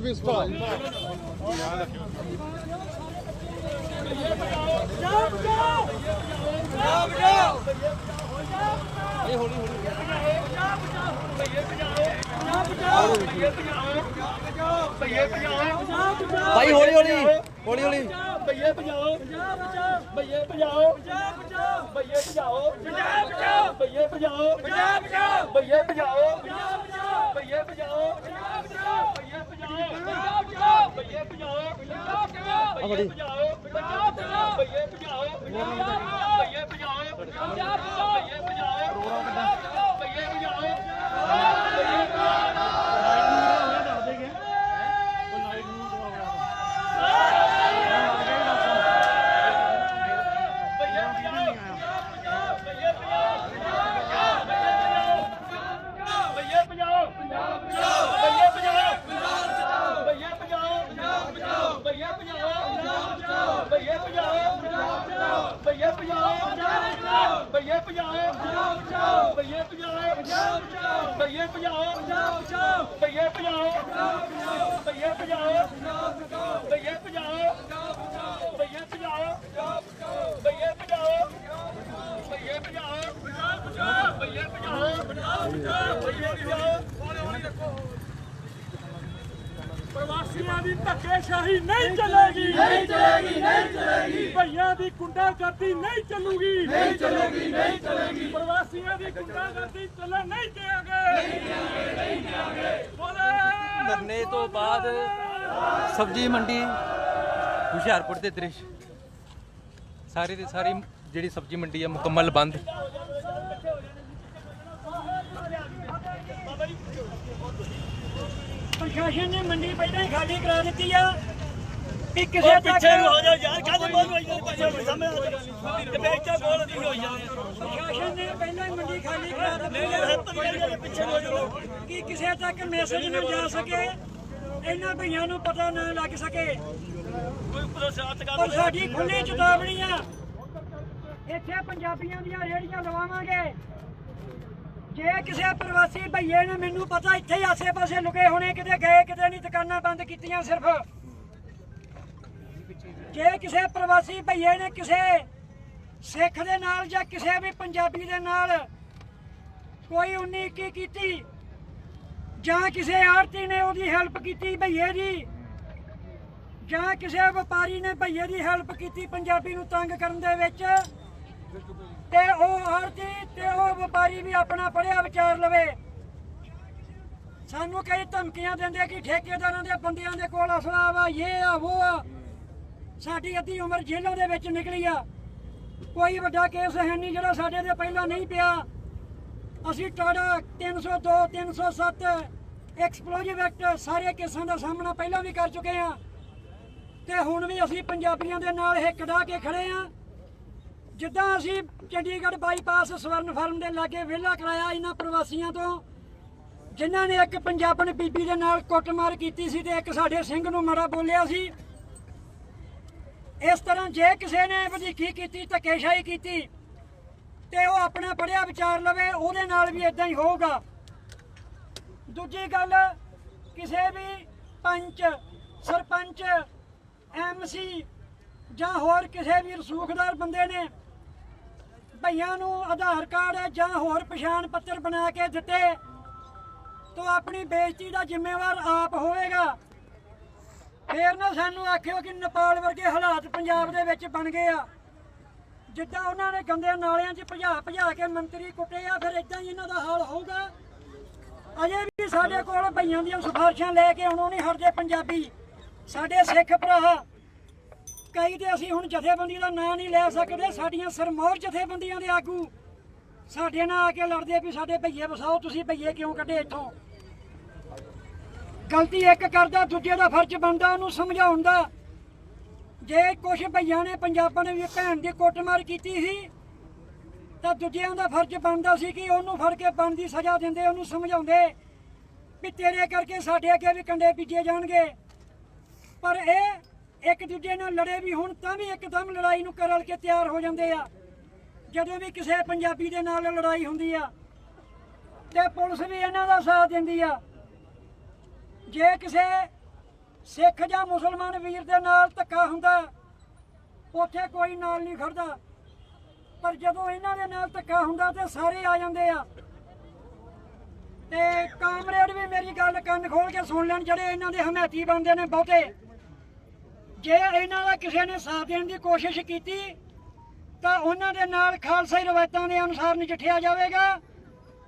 ਵੀ peaceful ਭਾਈ, ਹੌਲੀ ਹੌਲੀ ਹੌਲੀ ਹੌਲੀ। ਭਈਏ ਭਜਾਓ। ਭਈਏ ਭਜਾਓ ਭਈਏ ਭਜਾਓ ਭਈਏ ਭਜਾਓ ਭਈਏ ਭਜਾਓ ਭਈਏ ਭਜਾਓ ਭਈਏ ਭਜਾਓ ਭਈਏ ਭਜਾਓ ਆ ਬੜੀ ਭਈਏ ਭਜਾਓ ਭਈਏ ਭਜਾਓ ਭਈਏ ਭਜਾਓ ਭਈਏ ਭਜਾਓ ਭਈਏ ਭਜਾਓ ਭਈਏ ਭਜਾਓ ਭਈਏ ਭਜਾਓ ਭਈਏ ਭਜਾਓ ਭਈਏ ਭਜਾਓ ਭਈਏ ਭਜਾਓ ਭਈਏ ਭਜਾਓ ਭਈਏ ਭਜਾਓ ਭਈਏ ਭਜਾਓ ਭਈਏ ਭਜਾਓ ਭਈਏ ਭਜਾਓ ਭਈਏ ਭਜਾਓ ਭਈਏ ਭਜਾਓ ਭਈਏ ਭਜਾਓ ਭਈਏ ਭਜਾਓ ਭਈਏ ਭਜਾਓ ਭਈਏ ਭਜਾਓ ਭਈਏ ਭਜਾਓ ਭਈਏ ਭਜਾਓ ਭਈਏ ਭਜਾਓ। ਪ੍ਰਵਾਸੀਆਂ ਦੀ ਧੱਕੇਸ਼ਾਹੀ ਨਹੀਂ ਚੱਲੇਗੀ। ਨਹੀਂ ਦੀ ਗੁੰਡਾਗਰਦੀ ਨਹੀਂ ਚੱਲੂਗੀ। ਨਹੀਂ ਚੱਲੇਗੀ ਨਹੀਂ ਚੱਲੇਗੀ। ਪ੍ਰਵਾਸੀਆਂ ਦੀ ਗੁੰਡਾਗਰਦੀ ਚੱਲਣ ਨਹੀਂ ਦੇਵਾਂਗੇ ਨਹੀਂ ਦੇਵਾਂਗੇ ਨਹੀਂ ਦੇਵਾਂਗੇ ਧਰਨੇ ਤੋਂ ਬਾਅਦ ਸਬਜੀ ਮੰਡੀ ਹੁਸ਼ਿਆਰਪੁਰ ਦੇ ਦ੍ਰਿਸ਼। ਸਾਰੀ ਦੀ ਸਾਰੀ ਜਿਹੜੀ ਸਬਜੀ ਮੰਡੀ ਹੈ ਮੁਕੰਮਲ ਬੰਦ। ਪ੍ਰਸ਼ਾਸਨ ਨੇ ਮੰਡੀ ਪਹਿਲਾਂ ਹੀ ਖਾਲੀ ਕਰਾ ਦਿੱਤੀ ਆ। ਕਿ ਕਿਸੇ ਪਿੱਛੇ ਨੂੰ ਹੋ ਜਾਓ ਯਾਰ ਕਾਹਦੇ ਬੋਲ ਤੇ ਬੇਚਾ ਬੋਲ ਦੀ ਹੋਈ ਜਾਂਦੇ ਪ੍ਰਸ਼ਾਸਨ ਨੇ ਪਹਿਲਾਂ ਹੀ ਮੰਡੀ ਖਾਲੀ ਕਰਾ ਦਿੱਤੀ ਪਿੱਛੇ ਹੋ। ਜਾਓ ਕਿ ਕਿਸੇ ਤੱਕ ਮੈਸੇਜ ਨਾ ਜਾ ਸਕੇ, ਇਹਨਾਂ ਭਈਆਂ ਨੂੰ ਪਤਾ ਨਾ ਲੱਗ ਸਕੇ। ਪਰ ਸਾਡੀ ਖੁੱਲੀ ਚੇਤਾਵਨੀ ਆ, ਇੱਥੇ ਪੰਜਾਬੀਆਂ ਦੀਆਂ ਰੇੜੀਆਂ ਲਵਾਵਾਂਗੇ। ਜੇ ਕਿਸੇ ਪ੍ਰਵਾਸੀ ਭਈਏ ਨੇ ਮੈਨੂੰ ਪਤਾ ਇੱਥੇ ਆਸੇ-ਪਾਸੇ ਲੁਕੇ ਹੋਣੇ, ਕਿਤੇ ਗਏ, ਕਿਤੇ ਨਹੀਂ, ਦੁਕਾਨਾਂ ਬੰਦ ਕੀਤੀਆਂ ਸਿਰਫ। ਜੇ ਕਿਸੇ ਪ੍ਰਵਾਸੀ ਭਈਏ ਨੇ ਕਿਸੇ ਸਿੱਖ ਦੇ ਨਾਲ ਜਾਂ ਕਿਸੇ ਵੀ ਪੰਜਾਬੀ ਦੇ ਨਾਲ ਕੋਈ ਉਨੀ ਕੀ ਕੀਤੀ ਜਾਂ ਕਿਸੇ ਆੜਤੀ ਨੇ ਉਹਦੀ ਹੈਲਪ ਕੀਤੀ ਭਈਏ ਦੀ ਜਾਂ ਕਿਸੇ ਵਪਾਰੀ ਨੇ ਭਈਏ ਦੀ ਹੈਲਪ ਕੀਤੀ ਪੰਜਾਬੀ ਨੂੰ ਤੰਗ ਕਰਨ ਦੇ ਵਿੱਚ, ਤੇ ਉਹ ਆੜਤੀ ਤੇ ਉਹ ਵਪਾਰੀ ਵੀ ਆਪਣਾ ਪੜਿਆ ਵਿਚਾਰ ਲਵੇ। ਸਾਨੂੰ ਕਈ ਧਮਕੀਆਂ ਦਿੰਦੇ ਕਿ ਠੇਕੇਦਾਰਾਂ ਦੇ ਬੰਦਿਆਂ ਦੇ ਕੋਲ ਅਸਲਾ ਵਾ ਇਹ ਆ ਉਹ ਆ। ਸਾਡੀ ਅੱਧੀ ਉਮਰ ਜੇਲ੍ਹਾਂ ਦੇ ਵਿੱਚ ਨਿਕਲੀ ਆ। ਕੋਈ ਵੱਡਾ ਕੇਸ ਹੈ ਨਹੀਂ ਜਿਹੜਾ ਸਾਡੇ 'ਤੇ ਪਹਿਲਾਂ ਨਹੀਂ ਪਿਆ। ਅਸੀਂ ਟਾੜਾ 302 307 ਐਕਸਪਲੋਜਿਵ ਐਕਟ ਸਾਰੇ ਕੇਸਾਂ ਦਾ ਸਾਹਮਣਾ ਪਹਿਲਾਂ ਵੀ ਕਰ ਚੁੱਕੇ ਆ। ਤੇ ਹੁਣ ਵੀ ਅਸੀਂ ਪੰਜਾਬੀਆਂ ਦੇ ਨਾਲ ਹਿੱਕ ਡਾ ਕੇ ਖੜੇ ਆ। ਜਿੱਦਾਂ ਅਸੀਂ ਚੰਡੀਗੜ੍ਹ ਬਾਈਪਾਸ ਸਵਰਨ ਫਾਰਮ ਦੇ ਲਾਗੇ ਵਿਹਲਾ ਕਰਾਇਆ ਇਹਨਾਂ ਪ੍ਰਵਾਸੀਆਂ ਤੋਂ, ਜਿਨ੍ਹਾਂ ਨੇ ਇੱਕ ਪੰਜਾਬਣ ਬੀਬੀ ਦੇ ਨਾਲ ਕੁੱਟਮਾਰ ਕੀਤੀ ਸੀ ਤੇ ਇੱਕ ਸਾਡੇ ਸਿੰਘ ਨੂੰ ਮਾੜਾ ਬੋਲਿਆ ਸੀ। ਇਸ ਤਰ੍ਹਾਂ ਜੇ ਕਿਸੇ ਨੇ ਵਧੀਕੀ ਕੀਤੀ, ਧੱਕੇਸ਼ਾਹੀ ਕੀਤੀ, ਤੇ ਉਹ ਆਪਣਾ ਪੜਿਆ ਵਿਚਾਰ ਲਵੇ, ਉਹਦੇ ਨਾਲ ਵੀ ਇਦਾਂ ਹੀ ਹੋਊਗਾ। ਦੂਜੀ ਗੱਲ, ਕਿਸੇ ਵੀ ਪੰਚ, ਸਰਪੰਚ ਐਮਸੀ ਜਾਂ ਹੋਰ ਕਿਸੇ ਵੀ ਰਸੂਖਦਾਰ ਬੰਦੇ ਨੇ ਭਈਆਂ ਨੂੰ ਆਧਾਰ ਕਾਰਡ ਜਾਂ ਹੋਰ ਪਛਾਣ ਪੱਤਰ ਬਣਾ ਕੇ ਦਿੱਤੇ, ਤਾਂ ਆਪਣੀ ਬੇਇੱਜ਼ਤੀ ਦਾ ਜ਼ਿੰਮੇਵਾਰ ਆਪ ਹੋਵੇਗਾ। ਫੇਰ ਨਾ ਸਾਨੂੰ ਆਖਿਓ ਕਿ ਨੇਪਾਲ ਵਰਗੇ ਹਾਲਾਤ ਪੰਜਾਬ ਦੇ ਵਿੱਚ ਬਣ ਗਏ ਆ। ਜਿੱਦਾਂ ਉਹਨਾਂ ਨੇ ਗੰਦੇ ਨਾਲਿਆਂ 'ਚ ਭਜਾ ਭਜਾ ਕੇ ਮੰਤਰੀ ਕੁੱਟੇ ਆ, ਫਿਰ ਇਦਾਂ ਹੀ ਇਹਨਾਂ ਦਾ ਹਾਲ ਹੋਊਗਾ। ਅਜੇ ਵੀ ਸਾਡੇ ਕੋਲ ਭਈਆਂ ਦੀਆਂ ਸਿਫਾਰਸ਼ਾਂ ਲੈ ਕੇ ਆਉਣੋਂ ਨਹੀਂ ਹਟਦੇ ਪੰਜਾਬੀ। ਸਾਡੇ ਸਿੱਖ ਭਰਾ, ਕਈ ਤੇ ਅਸੀਂ ਹੁਣ ਜਥੇਬੰਦੀ ਦਾ ਨਾਂ ਨਹੀਂ ਲੈ ਸਕਦੇ, ਸਾਡੀਆਂ ਸਰਮੌਰ ਜਥੇਬੰਦੀਆਂ ਦੇ ਆਗੂ। ਸਾਡੇ ਨਾਲ ਆ ਕੇ ਲੜਦੇ ਵੀ ਸਾਡੇ ਭਈਏ ਵਸਾਓ, ਤੁਸੀਂ ਭਈਏ ਕਿਉਂ ਕੱਢੇ ਇੱਥੋਂ? ਗਲਤੀ ਇੱਕ ਕਰਦਾ, ਦੂਜੇ ਦਾ ਫਰਜ਼ ਬਣਦਾ, ਉਹਨੂੰ ਸਮਝਾਉਣ ਦਾ। ਜੇ ਕੁਝ ਭਈਆਂ ਨੇ ਪੰਜਾਬਾਂ ਨੇ ਵੀ ਭੈਣ ਦੀ ਕੁੱਟਮਾਰ ਕੀਤੀ ਸੀ, ਤਾਂ ਦੂਜਿਆਂ ਦਾ ਫਰਜ਼ ਬਣਦਾ ਸੀ ਕਿ ਉਹਨੂੰ ਫੜ ਕੇ ਬਣਦੀ ਸਜ਼ਾ ਦਿੰਦੇ, ਉਹਨੂੰ ਸਮਝਾਉਂਦੇ ਵੀ ਤੇਰੇ ਕਰਕੇ ਸਾਡੇ ਅੱਗੇ ਵੀ ਕੰਡੇ ਬੀਜੇ ਜਾਣਗੇ। ਪਰ ਇਹ ਇੱਕ ਦੂਜੇ ਨਾਲ ਲੜੇ ਵੀ ਹੁਣ, ਤਾਂ ਵੀ ਇੱਕਦਮ ਲੜਾਈ ਨੂੰ ਕਰਲ ਕੇ ਤਿਆਰ ਹੋ ਜਾਂਦੇ ਆ। ਜਦੋਂ ਵੀ ਕਿਸੇ ਪੰਜਾਬੀ ਦੇ ਨਾਲ ਲੜਾਈ ਹੁੰਦੀ ਆ, ਤੇ ਪੁਲਿਸ ਵੀ ਇਹਨਾਂ ਦਾ ਸਾਥ ਦਿੰਦੀ ਆ। ਜੇ ਕਿਸੇ ਸਿੱਖ ਜਾਂ ਮੁਸਲਮਾਨ ਵੀਰ ਦੇ ਨਾਲ ਧੱਕਾ ਹੁੰਦਾ, ਉੱਥੇ ਕੋਈ ਨਾਲ ਨਹੀਂ ਖੜਦਾ। ਪਰ ਜਦੋਂ ਇਹਨਾਂ ਦੇ ਨਾਲ ਧੱਕਾ ਹੁੰਦਾ ਤੇ ਸਾਰੇ ਆ ਜਾਂਦੇ ਆ। ਤੇ ਕਾਮਰੇਡ ਵੀ ਮੇਰੀ ਗੱਲ ਕੰਨ ਖੋਲ ਕੇ ਸੁਣ ਲੈਣ, ਜਿਹੜੇ ਇਹਨਾਂ ਦੇ ਹਮਾਇਤੀ ਬੰਦੇ ਨੇ ਬਹੁਤੇ। ਜੇ ਇਹਨਾਂ ਦਾ ਕਿਸੇ ਨੇ ਸਾਥ ਦੇਣ ਦੀ ਕੋਸ਼ਿਸ਼ ਕੀਤੀ, ਤਾਂ ਉਹਨਾਂ ਦੇ ਨਾਲ ਖਾਲਸਾਈ ਰਵਾਇਤਾਂ ਦੇ ਅਨੁਸਾਰ ਨਜਿੱਠਿਆ ਜਾਵੇਗਾ।